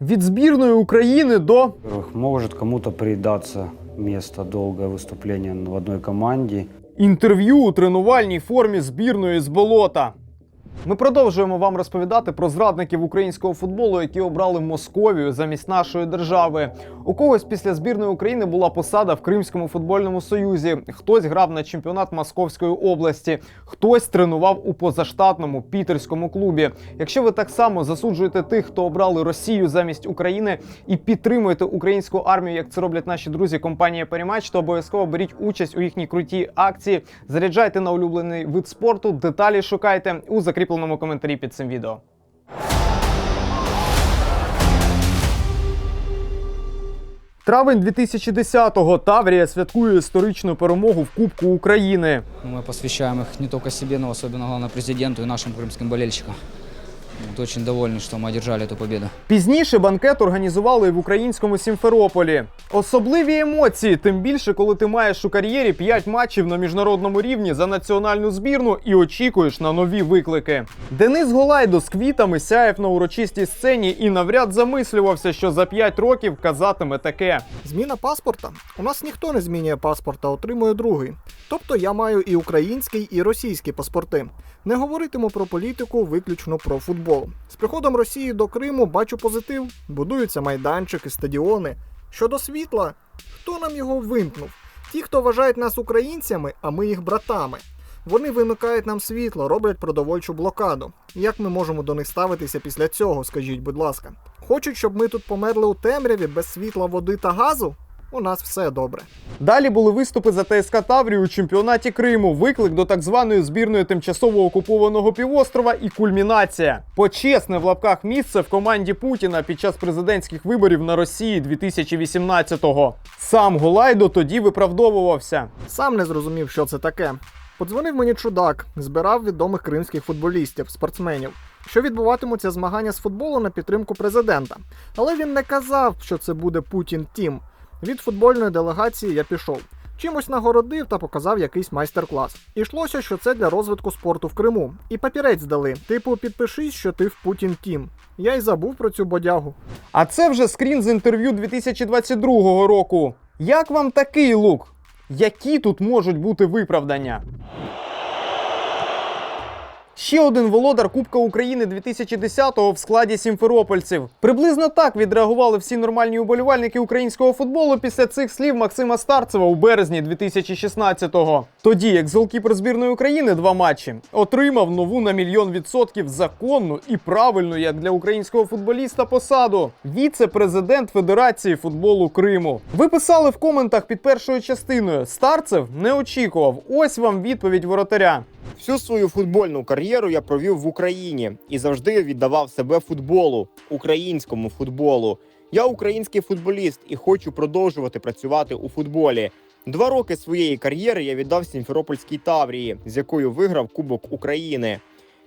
Від збірної України до Во-первых, кому-то придатися місце довге виступлення в одній команді. інтерв'ю у тренувальній формі збірної з болота. Ми продовжуємо вам розповідати про зрадників українського футболу, які обрали Московію замість нашої держави. У когось після збірної України була посада в Кримському футбольному союзі. Хтось грав на чемпіонат Московської області, хтось тренував у позаштатному пітерському клубі. Якщо ви так само засуджуєте тих, хто обрали Росію замість України, і підтримуєте українську армію, як це роблять наші друзі компанія Перемач, то обов'язково беріть участь у їхній крутій акції. Заряджайте на улюблений вид спорту. Деталі шукайте у закріпленому коментарі під цим відео. Травень 2010-го Таврія святкує історичну перемогу в Кубку України. Ми посвящаємо їх не только собі, але особливо головне президенту і нашим кримським болельщикам. Вот очень довольны, что мы одержали эту победу. Пізніше банкет організували і в українському Сімферополі. Особливі емоції, тим більше, коли ти маєш у кар'єрі 5 матчів на міжнародному рівні за національну збірну і очікуєш на нові виклики. Денис Голайдо з квітами сяяв на урочистій сцені і навряд замислювався, що за 5 років казатиме таке. Зміна паспорта. У нас ніхто не змінює паспорт, а отримує другий. Тобто я маю і український, і російські паспорти. Не говоритиму про політику, виключно про футбол. З приходом Росії до Криму бачу позитив. Будуються майданчики, стадіони. Щодо світла, хто нам його вимкнув? Ті, хто вважають нас українцями, а ми їх братами. Вони вимикають нам світло, роблять продовольчу блокаду. Як ми можемо до них ставитися після цього, скажіть, будь ласка? Хочуть, щоб ми тут померли у темряві без світла, води та газу? У нас все добре. Далі були виступи за ТСК Таврію у чемпіонаті Криму, виклик до так званої збірної тимчасово окупованого півострова і кульмінація. Почесне в лапках місце в команді Путіна під час президентських виборів на Росії 2018-го. Сам Гулайдо тоді виправдовувався. Сам не зрозумів, що це таке. Подзвонив мені чудак, збирав відомих кримських футболістів, спортсменів, що відбуватимуться змагання з футболу на підтримку президента. Але він не казав, що це буде Путін Тім. Від футбольної делегації я пішов. Чимось нагородив та показав якийсь майстер-клас. Ішлося, що це для розвитку спорту в Криму. І папірець дали. Типу, підпишись, що ти в Путін Тім. Я й забув про цю бодягу. А це вже скрін з інтерв'ю 2022 року. Як вам такий лук? Які тут можуть бути виправдання? Ще один володар Кубка України 2010-го в складі сімферопольців. Приблизно так відреагували всі нормальні уболівальники українського футболу після цих слів Максима Старцева у березні 2016-го. Тоді, як голкіпер збірної України два матчі, отримав нову на мільйон відсотків законну і правильну як для українського футболіста посаду віце-президент Федерації футболу Криму. Ви писали в коментах під першою частиною. Старцев не очікував. Ось вам відповідь воротаря. Всю свою футбольну кар'єру я провів в Україні і завжди віддавав себе футболу, українському футболу. Я український футболіст і хочу продовжувати працювати у футболі. Два роки своєї кар'єри я віддав Сімферопольській Таврії, з якою виграв Кубок України.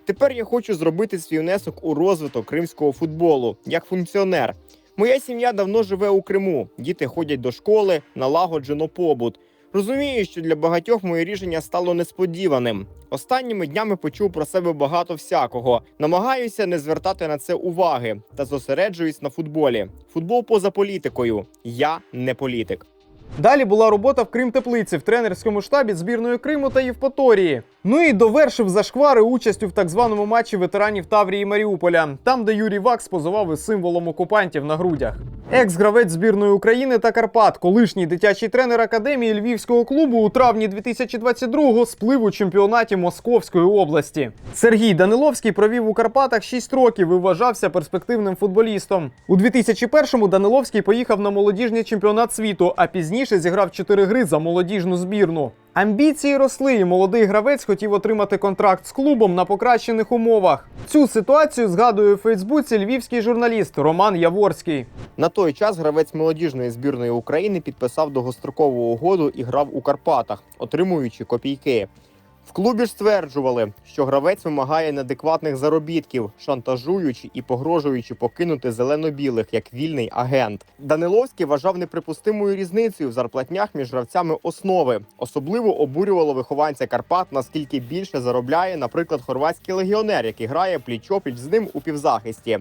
Тепер я хочу зробити свій внесок у розвиток кримського футболу як функціонер. Моя сім'я давно живе у Криму. Діти ходять до школи, налагоджено побут. Розумію, що для багатьох моє рішення стало несподіваним. Останніми днями почув про себе багато всякого. Намагаюся не звертати на це уваги та зосереджуюсь на футболі. Футбол поза політикою. Я не політик. Далі була робота в Крим Теплиці в тренерському штабі збірної Криму та Євпаторії. Ну і довершив зашквари участю в так званому матчі ветеранів Таврії Маріуполя, там, де Юрій Вакс позував із символом окупантів на грудях. Екс-гравець збірної України та Карпат, колишній дитячий тренер академії львівського клубу у травні 2022-го сплив у чемпіонаті Московської області. Сергій Даниловський провів у Карпатах 6 років і вважався перспективним футболістом. У 2001-му Даниловський поїхав на молодіжний чемпіонат світу, а пізніше зіграв 4 гри за молодіжну збірну. Амбіції росли, і молодий гравець хотів отримати контракт з клубом на покращених умовах. Цю ситуацію згадує у Фейсбуці львівський журналіст Роман Яворський. На той час гравець молодіжної збірної України підписав довгострокову угоду і грав у Карпатах, отримуючи копійки. В клубі ж стверджували, що гравець вимагає неадекватних заробітків, шантажуючи і погрожуючи покинути зелено-білих як вільний агент. Даниловський вважав неприпустимою різницею в зарплатнях між гравцями основи. Особливо обурювало вихованця Карпат, наскільки більше заробляє, наприклад, хорватський легіонер, який грає пліч-опліч з ним у півзахисті.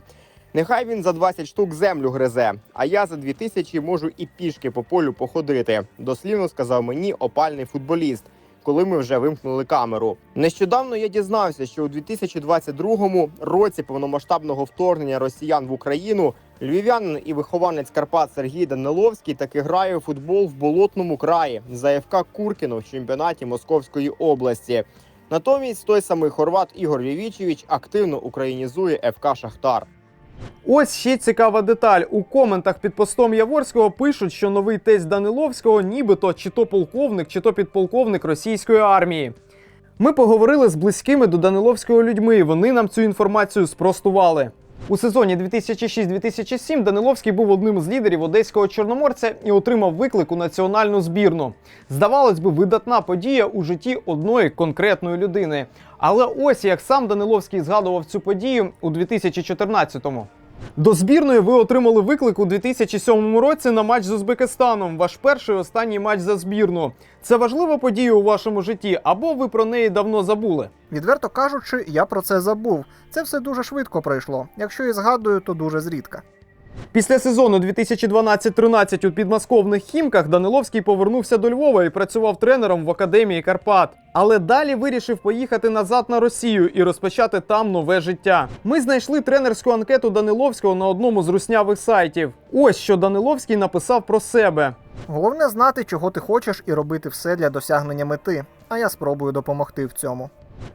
Нехай він за 20 штук землю гризе, а я за 2000 можу і пішки по полю походити. Дослівно сказав мені опальний футболіст, коли ми вже вимкнули камеру. Нещодавно я дізнався, що у 2022 році повномасштабного вторгнення росіян в Україну львів'янин і вихованець Карпат Сергій Даниловський таки грає у футбол в болотному краї за ФК Куркіно в чемпіонаті Московської області. Натомість той самий хорват Ігор Лівічевич активно українізує ФК Шахтар. Ось ще цікава деталь. У коментах під постом Яворського пишуть, що новий тесть Даниловського нібито чи то полковник, чи то підполковник російської армії. Ми поговорили з близькими до Даниловського людьми, і вони нам цю інформацію спростували. У сезоні 2006-2007 Даниловський був одним з лідерів одеського чорноморця і отримав виклик у національну збірну. Здавалось би, видатна подія у житті одної конкретної людини. Але ось як сам Даниловський згадував цю подію у 2014-му. До збірної ви отримали виклик у 2007 році на матч з Узбекистаном. Ваш перший і останній матч за збірну. Це важлива подія у вашому житті, або ви про неї давно забули. Відверто кажучи, я про це забув. Це все дуже швидко пройшло. Якщо і згадую, то дуже зрідка. Після сезону 2012-13 у підмосковних хімках Даниловський повернувся до Львова і працював тренером в академії Карпат. Але далі вирішив поїхати назад на Росію і розпочати там нове життя. Ми знайшли тренерську анкету Даниловського на одному з руснявих сайтів. Ось що Даниловський написав про себе. Головне знати, чого ти хочеш, і робити все для досягнення мети. А я спробую допомогти в цьому.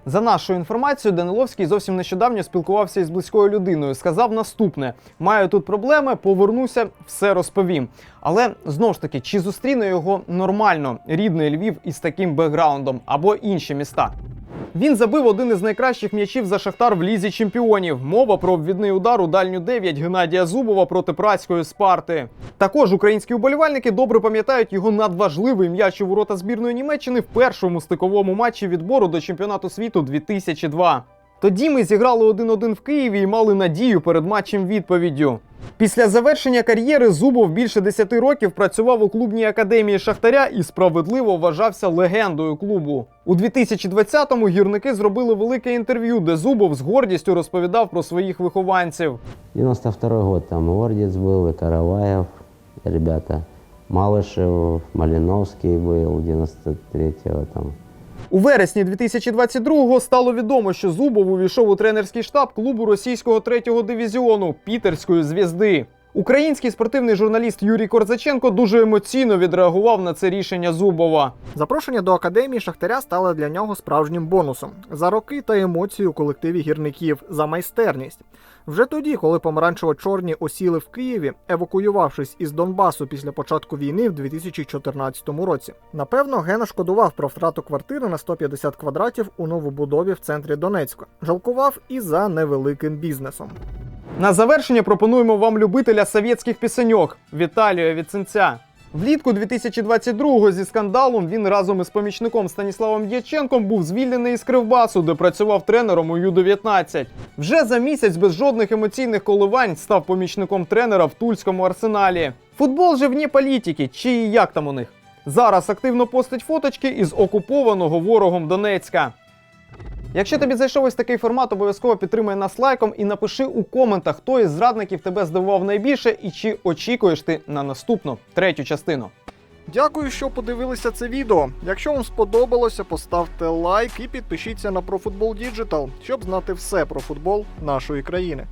За нашою інформацією, Даниловський зовсім нещодавно спілкувався із близькою людиною. Сказав наступне: маю тут проблеми, повернуся, все розповім. Але знову ж таки, чи зустріне його нормально рідний Львів із таким бекграундом або інші міста? Він забив один із найкращих м'ячів за Шахтар в лізі чемпіонів. Мова про обвідний удар у дальню 9 Геннадія Зубова проти праської Спарти. Також українські уболівальники добре пам'ятають його надважливий м'яч у ворота збірної Німеччини в першому стиковому матчі відбору до чемпіонату світу 2002. Тоді ми зіграли 1-1 в Києві і мали надію перед матчем відповіддю. Після завершення кар'єри Зубов більше 10 років працював у клубній академії Шахтаря і справедливо вважався легендою клубу. У 2020-му гірники зробили велике інтерв'ю, де Зубов з гордістю розповідав про своїх вихованців. 92 год, там и Ордец был, и Караваев, ребята. Малышев, Малиновский был, 93-го там. У вересні 2022-го стало відомо, що Зубов увійшов у тренерський штаб клубу російського третього дивізіону Пітерської звізди. Український спортивний журналіст Юрій Корзаченко дуже емоційно відреагував на це рішення Зубова. Запрошення до академії Шахтаря стало для нього справжнім бонусом за роки та емоції у колективі гірників за майстерність. Вже тоді, коли помаранчево-чорні осіли в Києві, евакуювавшись із Донбасу після початку війни в 2014 році. Напевно, Гена шкодував про втрату квартири на 150 квадратів у новобудові в центрі Донецька. Жалкував і за невеликим бізнесом. На завершення пропонуємо вам любителя совєтських пісеньок Віталія Віценця. Влітку 2022-го зі скандалом він разом із помічником Станіславом Дяченком був звільнений із Кривбасу, де працював тренером у Ю-19. Вже за місяць без жодних емоційних коливань став помічником тренера в Тульському арсеналі. Футбол же вні політики, чи як там у них. Зараз активно постить фоточки із окупованого ворогом Донецька. Якщо тобі зайшов ось такий формат, обов'язково підтримай нас лайком і напиши у коментах, хто із зрадників тебе здивував найбільше і чи очікуєш ти на наступну третю частину. Дякую, що подивилися це відео. Якщо вам сподобалося, поставте лайк і підпишіться на ProFootball Digital, щоб знати все про футбол нашої країни.